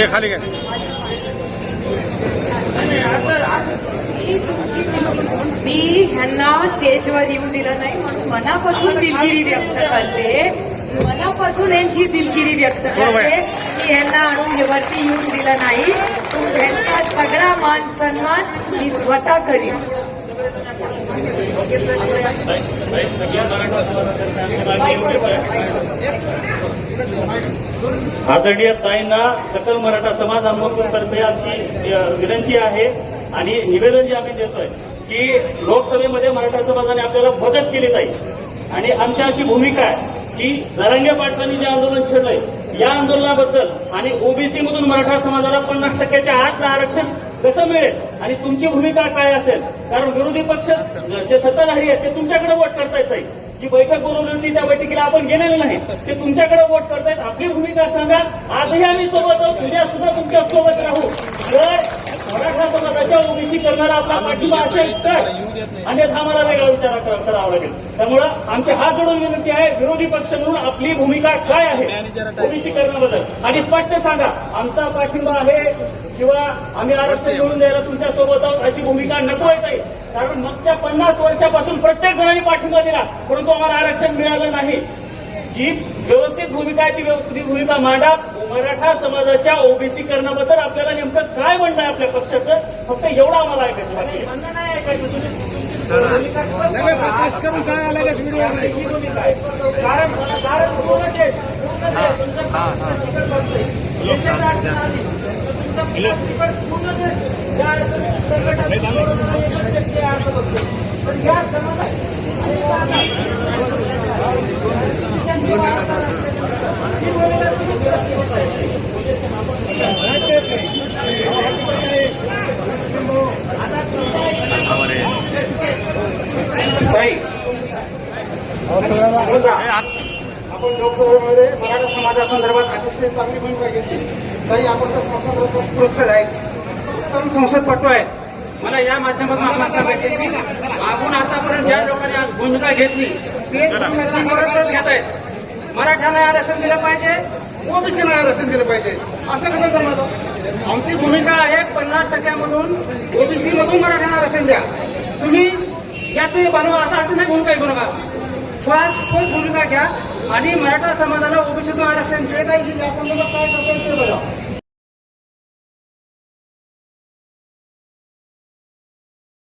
हे खाली घ्या मी ह्यांना स्टेजवर येऊ दिलं नाही म्हणून मनापासून दिलगिरी व्यक्त करते. मनापासून यांची दिलगिरी व्यक्त करते. की ह्यांना आणून वरती येऊन दिलं नाही. त्यांचा सगळा मान सन्मान मी स्वतः करीन. आदरणीय ताईंना सकल मराठा समाज तर्फे आमची विनंती आहे आणि निवेदन जे आम्ही देतोय की लोकसभेमध्ये मराठा समाजाने आपल्याला मदत केली जाईल आणि आमची अशी भूमिका आहे की जरांगे पाटलांनी जे आंदोलन छेडलंय या आंदोलनाबद्दल आणि ओबीसी मधून मराठा समाजाला पन्नास टक्क्याच्या आतलं आरक्षण कसं मिळेल आणि तुमची भूमिका काय असेल? कारण विरोधी पक्ष जे सत्ताधारी आहेत ते तुमच्याकडे वोट करतायत ताई. जी बैठक बोलवली होती त्या बैठकीला आपण गेलेलो नाही. ते तुमच्याकडे वोट करतायत. आपली भूमिका सांगा. आजही आम्ही सोबत आहोत. उद्या सुद्धा तुमच्यासोबत समाजाच्या करणारा आपला पाठिंबा असेल तर अन्यथा आम्हाला वेगळा विचार कर- करावा लागेल. त्यामुळं आमची हात जोडून विनंती आहे विरोधी पक्ष म्हणून आपली भूमिका काय आहे? ओबीसी करण्याबद्दल आणि स्पष्ट सांगा आमचा पाठिंबा आहे किंवा आम्ही आरक्षण मिळून द्यायला तुमच्यासोबत आहोत अशी भूमिका नको येत आहे कारण मागच्या पन्नास वर्षापासून प्रत्येक जणांनी पाठिंबा दिला परंतु आम्हाला आरक्षण मिळालं नाही. जी व्यवस्थित भूमिका आहे ती व्यवस्थित भूमिका मांडा. मराठा समाजाच्या ओबीसी करण्याबद्दल आपल्याला नेमकं काय म्हणणं आहे आपल्या पक्षाचं? फक्त एवढं आम्हाला ऐकायचं बाकी. कारण कारण पूर्णच आहे. पूर्णच आहे. तुमचं याच्यात अडचण आली. तुमचं पूर्णच आहे. या अडचणी संघटना एकच व्यक्ती आहे असं बघतो. पण या समाजात ताई बोला. आपण लोकसभेमध्ये मराठा समाजासंदर्भात अतिशय चांगली भूमिका घेतली. तरी आपण तर संसद पुरस्कार आहे उत्तम संसदपटू आहेत. मला या माध्यमातून आपण सांगायचे की आपण आतापर्यंत ज्या लोकांनी आज भूमिका घेतली ते घेत आहेत. मराठ्यांना आरक्षण दिलं पाहिजे. ओबीसीला आरक्षण दिलं पाहिजे. असं कसं जमत आमची भूमिका आहे पन्नास टक्क्यामधून ओबीसी मधून मराठ्यांना आरक्षण द्या. तुम्ही याचे बनवा असं असं नाही भूमिका करू नका ठोस ठोस भूमिका घ्या आणि मराठा समाजाला ओबीसीतून आरक्षण देत आहे या संदर्भात काय